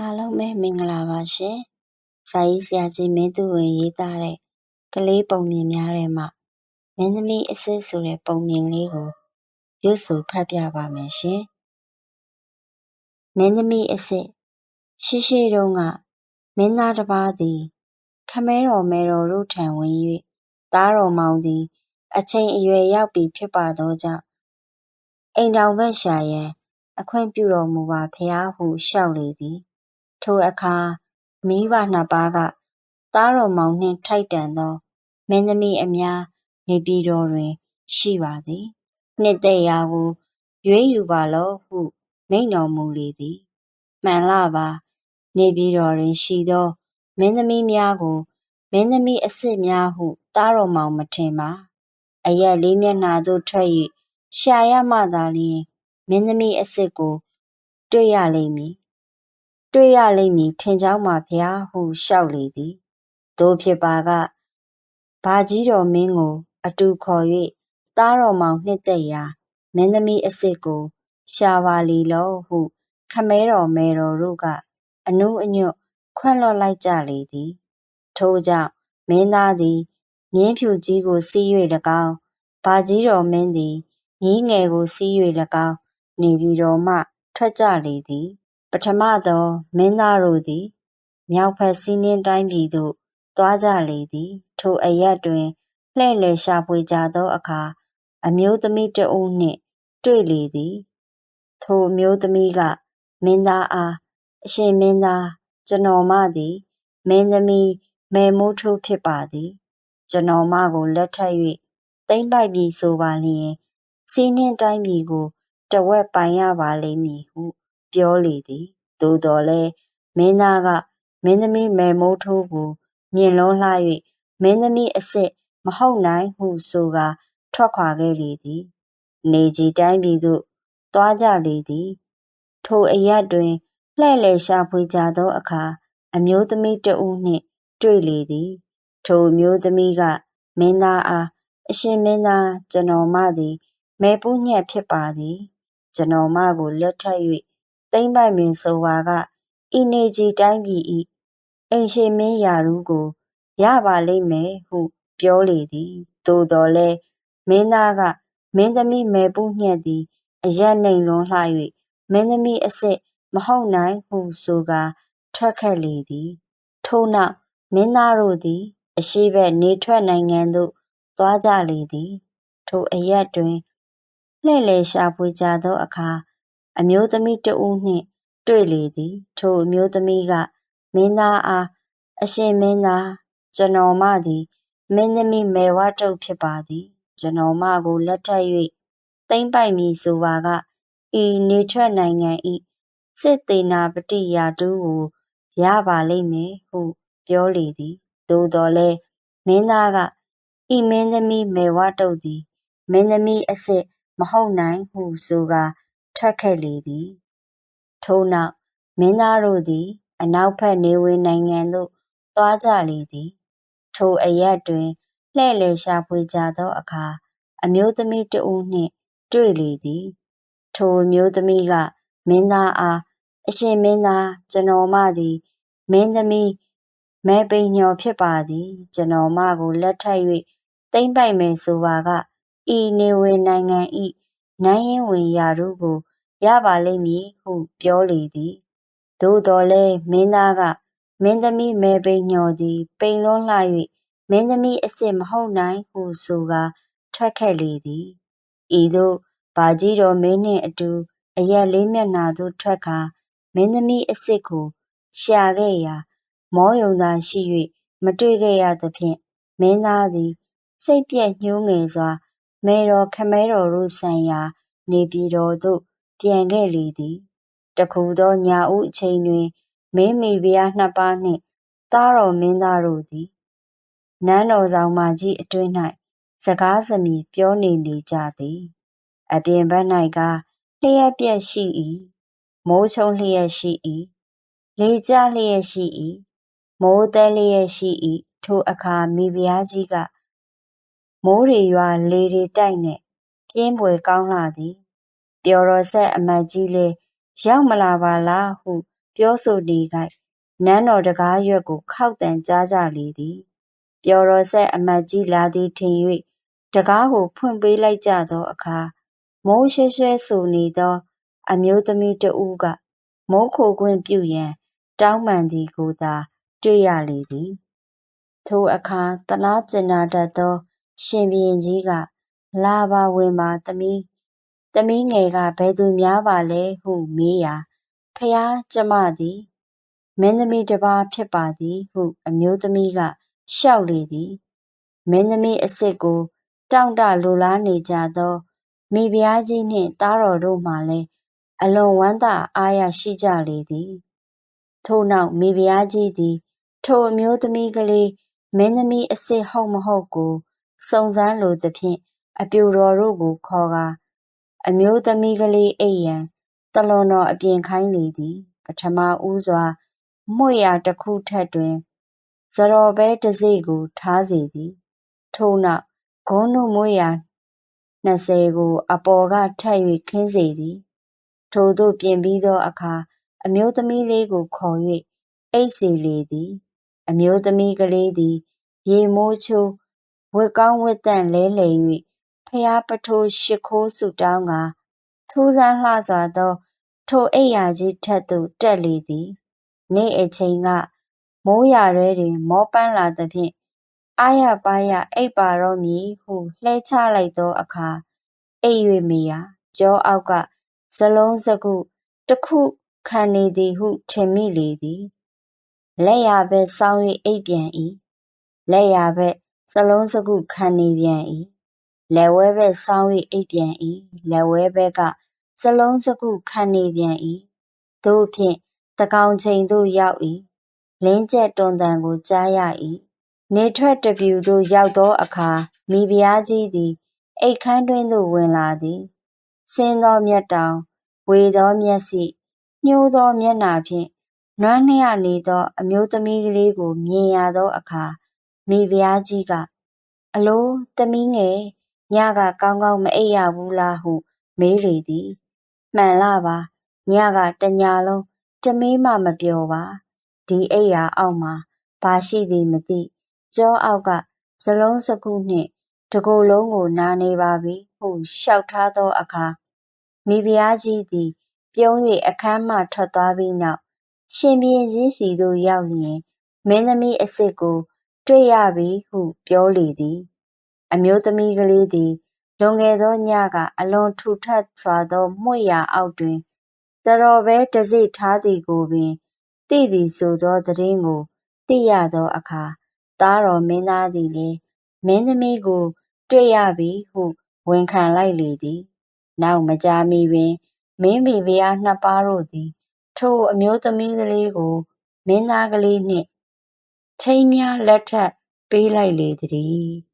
အားလုံးပဲမင်္ဂလာပါရှင်။ဇာကြီးဆရာကြီးမင်းသူဝင်ရေးသားတဲ့ကလေးပုံမြင်များထဲမှာမင်းသမီးအစစ်ဆိုတဲ့ပုံမြင်လေးကိုရွတ်ဆိုဖတ်ပြပါမယ်ရှင်။မင်းသမီးအစစ်ရှိရှိတုန်းကမင်းသားတစ်ပါးသည် ခမဲတော်မဲတော်တို့ထံဝင်၍သားတော်မောင်သည် အချိန်အရွယ်ရောက်ပြီဖြစ်ပါသောကြောင့်အိမ်တော်ဘက်ရှာရန်အခွင့်ပြုတော်မူပါဖျားဟုလျှောက်လေသည်။ ထိုအခါမိဘနှစ်ပါးက သားတော်မောင်နှင့် ထိုက်တန်သော မင်းသမီးအများ နေပြည်တော်တွင် ရှိပါသည်။နှစ်သက်ရာကို ရွေးယူပါလော့ဟု မိန့်တော်မူလေသည်။မှန်လှပါ။နေပြည်တော်တွင်ရှိသော မင်းသမီးများကို မင်းသမီးအစစ်များဟု သားတော်မောင် မထင်ပါ။အရပ်လေးမျက်နှာသို့ထွက်၍ရှာရမှသာလျှင် မင်းသမီးအစစ်ကို တွေ့ရလိမ့်မည် တွေ့ရလိမ့်မည်ထင်ကြောင်းပါဗျာဟုလျှောက်လေသည်သို့ဖြစ်ပါကဘာကြီးတော်မင်းကို အတူခေါ်၍သားတော်မောင်နှစ်သက်ရာမင်းသမီးအစ်စ်ကို ရှာပါလီလောဟုခမဲတော်မဲတော်တို့ကအနုအညွတ်ခွန့်လွတ်လိုက်ကြလေသည် ထို့ကြောင့်မင်းသားသည်မြင်းဖြူကြီးကိုစီး၍၎င်းဘာကြီးတော်မင်းသည်မြင်းငယ်ကိုစီး၍၎င်းနေပြီးတော်မှထွက်ကြလေသည် ပထမသောမင်းသားတို့သည် မြောက်ဘက်စီးနင်းတိုင်းပြည်သို့သွားကြလေသည် ထိုအရပ်တွင်လှည့်လည်ရှာဖွေကြသောအခါ အမျိုးသမီးတဦးနှင့် တွေ့လေသည် ထိုအမျိုးသမီးက မင်းသားအားအရှင်မင်းသားကျွန်တော်မသည် မင်းသမီးမယ်မိုးထိုးဖြစ်ပါသည် ကျွန်တော်မကိုလက်ထပ်၍သိမ့်ပိုက်ပြီးဆိုပါလျင်စီးနှင်းတိုင်းပြည်ကိုတဝက်ပိုင်ရပါလိမ့်မည်ဟု ပြောလေသည်သို့တော်လည်းမင်းသားကမင်းသမီးမယ်မိုးထိုးကိုမြင်လွန်းလှ၍မင်းသမီးအစစ်မဟုတ်နိုင်ဟုဆိုကာထွက်ခွာခဲ့လေသည်နေကြီးတိုင်းပြည်သို့သွားကြလေသည်ထိုအရက်တွင်လှဲ့လေရှာဖွေကြသောအခါအမျိုးသမီးတဦးနှင့်တွေ့လေသည်ထိုမျိုးသမီးကမင်းသားအားအရှင်မင်းသားကျွန်တော်မသည်မဲပူးညက်ဖြစ်ပါသည်ကျွန်တော်မကိုလက်ထပ်၍ သိမ့်ပိုက်မင်ဆိုပါကဤနေကြီးတိုင်းပြည်ဤအိမ်ရှိမင်းရာထူးကို ရပါလိမ့်မယ်ဟု ပြောလေသည်သို့တော်လဲမင်းသားကမင်းသမီးမယ်ပူးညက်သည်အရက်နှိမ်လွန်လှ၍မင်းသမီးအစစ်မဟုတ်နိုင်ဟုဆိုကာထွက်ခဲ့လေသည်ထို့နောက်မင်းသားတို့သည် အရှိဘက်နေထွက်နိုင်ငံသို့သွားကြလေသည် ထိုအရက်တွင်လှဲ့လေရှာဖွေကြသောအခါ အမျိုးသမီးတဦးနှင့်တွေ့လေသည် ထိုအမျိုးသမီးကမင်းသားအားအရှင်မင်းသားကျွန်တော်မသည်မင်းသမီးမယ်ဝတုတ်ဖြစ်ပါသည် ကျွန်တော်မကိုလက်ထပ်၍သိမ့်ပိုက်မည်ဆိုပါကဤနေထွက်နိုင်ငံဤစစ်သေးနာပတိယာတူးကိုရပါလိမ့်မယ်ဟုပြောလေသည်သို့တော်လဲမင်းသားကဤမင်းသမီးမယ်ဝတုတ်သည်မင်းသမီးအစစ်မဟုတ်နိုင်ဟုဆိုကာ ထွက်ခဲ့လေသည်ထို့နောက်မင်းသားတို့သည် အနောက်ဘက်နေဝင်နိုင်ငံသို့သွားကြလေသည် ထိုအရပ်တွင်လှဲ့လေရှာဖွေကြသောအခါ အမျိုးသမီးတဦးနှင့် တွေ့လေသည် ထိုအမျိုးသမီးကမင်းသားအားအရှင်မင်းသားကျွန်တော်မသည် မင်းသမီးမဲပိန်ညော်ဖြစ်ပါသည် ကျွန်တော်မကိုလက်ထပ်၍တိမ့်ပိုက်မယ်ဆိုပါကဤနေဝင်နိုင်ငံ ဤနိုင်ရင်ဝင်ရာတို့ကို ရပါလိမ့်မည်ဟု ပြောလေသည် သို့တော်လည်း မင်းသားက မင်းသမီးမယ်ပိန်ညော်သည် ပိန်လွန်းလှ၍မင်းသမီးအစစ်မဟုတ်နိုင်ဟုဆိုကာ ထွက်ခဲ့လေသည် ဤသို့ဘာကြီးတော်မင်းနှင့်အတူ အရက်လေးမျက်နှာသို့ထွက်ကာ မင်းသမီးအစစ်ကို ရှာခဲ့ရာ မောယုံသာရှိ၍မတွေ့ခဲ့ရသဖြင့် မင်းသားသည် စိတ်ပြက်ညှိုးငယ်စွာ မေတော်ခမဲတော်တို့ဆံရာ နေပြည်တော်သို့ ပြန်ခဲ့လေသည်တခုသောညာဦးအချိန်တွင်မင်းမိဖုရားနှစ်ပါးနှင့်သားတော်မင်းသားတို့သည်နန်းတော်ဆောင်မကြီးအတွင်း၌စကားစမြည်ပြောနေလေကြသည်အပြင်ဘက်၌ကလျှက်ပြက်ရှိ၏မိုးချုံလျက်ရှိ၏လေကြလျက်ရှိ၏မိုးတဲလျက်ရှိ၏ထိုအခါမိဖုရားကြီးက မိုးတွေရွာလေတွေတိုက်နဲ့ပြင်းပွေကောင်းလာသည်ပျော်တော်ဆက်အမတ်ကြီးလဲရောက်မလာပါလားဟု ပြောဆိုနေကိုက်နန်းတော်တကားရွက်ကိုခောက်တန်ကြားကြလေသည်ပျော်တော်ဆက်အမတ်ကြီးလာသည်ထင်၍တကားကိုဖွင့်ပေးလိုက်ကြသောအခါမိုးရွှဲရွှဲဆူနေသော အမျိုးသမီးတဦးကမိုးခိုခွင့်ပြုရန် တောင်းပန်သည်ကိုသာ တွေ့ရလေသည် ထိုအခါတနာကျင်နာတတ်သော ရှင်ဘုရင်ကြီးကလာပါဝင်ပါသမီး သမီးငယ်က ဘယ်သူများပါလဲ ဟုမေးရာဖျားကျမသည် မင်းသမီးတစ်ပါးဖြစ်ပါသည် ဟု အမျိုးသမီးက လျှောက်လေသည် မင်းသမီးအစ်စ် ကို တောင့်တလိုလားနေကြသော မိဖုရားကြီးနှင့် သားတော်တို့မှလည်း အလွန်ဝမ်းသာအားရရှိကြလေသည် ထို့နောက် မိဖုရားကြီးသည် ထိုအမျိုးသမီးကလေး မင်းသမီးအစ်စ်ဟုတ်မဟုတ်ကို စုံစမ်းလိုသဖြင့် အပြူတော်တို့ကိုခေါ်ကာ အမျိုးသမီးကလေးအိပ်ရန်တလွန်တော်အပြင်ခိုင်းလေသည် ပထမဦးစွာ မွေရာတစ်ခုထက်တွင်ဇရော်ဘဲတစိကို ထားစေသည် ထို့နောက်ဂုံးတို့မွေရာ20ကို အပေါ်ကထပ်၍ခင်းစေသည် ထို့သို့ပြင်ပြီးသောအခါ အမျိုးသမီးလေးကိုခေါ်၍အိတ်စေလေသည် အမျိုးသမီးကလေးသည် ရေမိုးချိုး ဝတ်ကောင်းဝတ်တန့်လဲလှယ်၍ဖျားပထိုးရှိခိုးဆုတောင်းကာထူးဆန်းလှစွာသော ထိုအိယာကြီးထက်သို့တက်လေသည်နေ့အချိန်ကမိုးရာရဲတွင် မောပန်းလာသဖြင့်အာရပါရအိပ်ပါတော့မည်ဟုလှဲချလိုက်သောအခါအိပ်၍မေရာကြောအောက်ကဇလုံးစကုတစ်ခုခံနေသည်ဟုထင်မိလေသည်လက်ရဘက်ဆောင်း၍အိပ်ပြန်၏လက်ရဘက် စလုံးစကုခံနေပြန်၏လက်ဝဲဘက်ဆောင်း၍အိပ်ပြန်၏လက်ဝဲဘက်ကစလုံးစကုခံနေပြန်၏သို့ဖြင့်တကောင်ချိန်သို့ရောက်၏လင်းကျက်တွန်တန်ကိုကြားရ၏နေထွက်တပြူသို့ရောက်သောအခါမိဖုရားကြီးသည်အိတ်ခမ်းတွင်သို့ဝင်လာသည်ဆင်းသောမျက်တောင်ဝေသောမျက်စိညှိုးသောမျက်နှာဖြင့်နွမ်းလျနေသော အမျိုးသမီးကလေးကိုမြင်ရသောအခါ မိဖုရားကြီးကအလိုသမီးငယ်ညကကောင်းကောင်းမအိပ်ရဘူးလား ဟု မေးလေသည်မှန်လားပါ ညကတညာလုံးတမေးမှမပျော်ပါ ဒီအိပ်ရာအောက်မှာ ဘာရှိသည်မသိကြောအောက်ကဇလုံးစကုနှင့်တကိုယ်လုံးကို နာနေပါပြီ ဟုလျှောက်ထားသောအခါ မိဖုရားကြီးသည် ပြုံး၍အခန်းမှထွက်သွားပြီးနောက် ရှင်ဘုရင်ကြီးစီသို့ရောက်လျင် မင်းသမီးအစ်စ်ကို တွေ့ရပြီဟုပြောလေသည်အမျိုးသမီးကလေးသည်လွန်ခဲ့သောညကအလွန်ထူထပ်စွာသောမွေ့ရာအောက်တွင်တတော်ပဲတစိထားသည်ကိုပင်သိသည်ဆိုသောသတင်းကိုသိရသောအခါသားတော်မင်းသားသည်လည်းမင်းသမီးကို တွေ့ရပြီဟုဝန်ခံလိုက်လေသည် နောက်မကြာမီပင်မင်းမိဖုရားနှစ်ပါးတို့သည် ထိုအမျိုးသမီးကလေးကို မင်းသားကလေးနှင့် ထိမ်းများလက်ထပ် ပေးလိုက်လေသည်